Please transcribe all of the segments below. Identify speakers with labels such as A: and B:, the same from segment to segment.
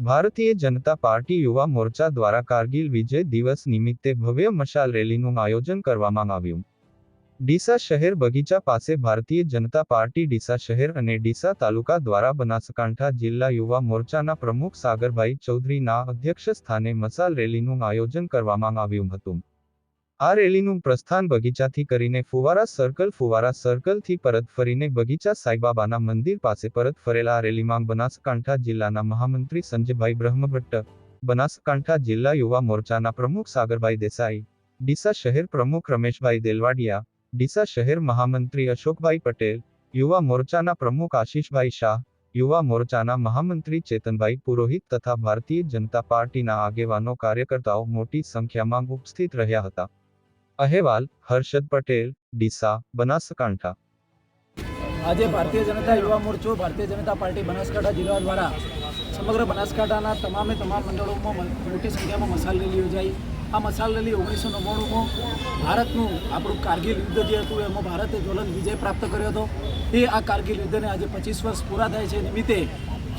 A: Bharatiya Janata party યુવા મોરચા દ્વારા કારગિલ વિજય દિવસ નિમિત્તે ભવ્ય મશાલ રેલીનું આયોજન કરવામાં આવ્યું. ડીસા શહેર બગીચા પાસે ભારતીય જનતા પાર્ટી ડીસા શહેર અને ડીસા તાલુકા દ્વારા બનાસકાંઠા જિલ્લા યુવા મોરચાના પ્રમુખ સાગરભાઈ ચૌધરીના અધ્યક્ષ સ્થાને મશાલ રેલીનું આયોજન કરવામાં આવ્યું હતું. આ રેલીનું પ્રસ્થાન બગીચાથી કરીને ફુવારા સર્કલ ફુવારા સર્કલથી પરત ફરીને બગીચા સાઈબાબાના મંદિર પાસે પરત ફરેલા આ રેલીમાં બનાસકાંઠા જિલ્લાના મહામંત્રી સંજયભાઈ બ્રહ્મભટ્ટ, બનાસકાંઠા જિલ્લા યુવા મોરચાના પ્રમુખ સાગરભાઈ દેસાઈ, ડીસા શહેર પ્રમુખ રમેશભાઈ દેલવાડિયા, ડીસા શહેર મહામંત્રી અશોકભાઈ પટેલ, યુવા મોરચાના પ્રમુખ આશીષભાઈ શાહ, યુવા મોરચાના મહામંત્રી ચેતનભાઈ પુરોહિત તથા ભારતીય જનતા પાર્ટીના આગેવાનો કાર્યકર્તાઓ મોટી સંખ્યામાં ઉપસ્થિત રહ્યા હતા. અહેવાલ હર્ષદ પટેલ ડીસા બનાસકાંઠા
B: આજે ભારતીય જનતા યુવા મોરચો, ભારતીય જનતા પાર્ટી બનાસકાંઠા જિલ્લા દ્વારા સમગ્ર બનાસકાંઠાના તમામે તમામ મંડળોમાં મોટી સંખ્યામાં મસાલ રેલી યોજાઈ. આ મસાલ રેલી ઓગણીસો નવ્વાણુંમાં ભારતનું આપણું કારગિલ યુદ્ધ જે હતું, એમાં ભારતે જ્વલંત વિજય પ્રાપ્ત કર્યો હતો. એ આ કારગિલ યુદ્ધને આજે પચીસ વર્ષ પૂરા થાય છે. નિમિત્તે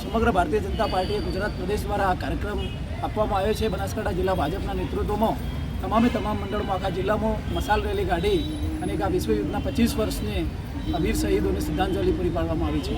B: સમગ્ર ભારતીય જનતા પાર્ટીએ ગુજરાત પ્રદેશ દ્વારા આ કાર્યક્રમ આપવામાં આવ્યો છે. બનાસકાંઠા જિલ્લા ભાજપના નેતૃત્વમાં તમામે તમામ મંડળમાં આખા જિલ્લામાં મસાલ રેલી કાઢી અને એક આ વિશ્વયુદ્ધના પચીસ વર્ષને વીર શહીદોને શ્રદ્ધાંજલિ પૂરી પાડવામાં આવી છે.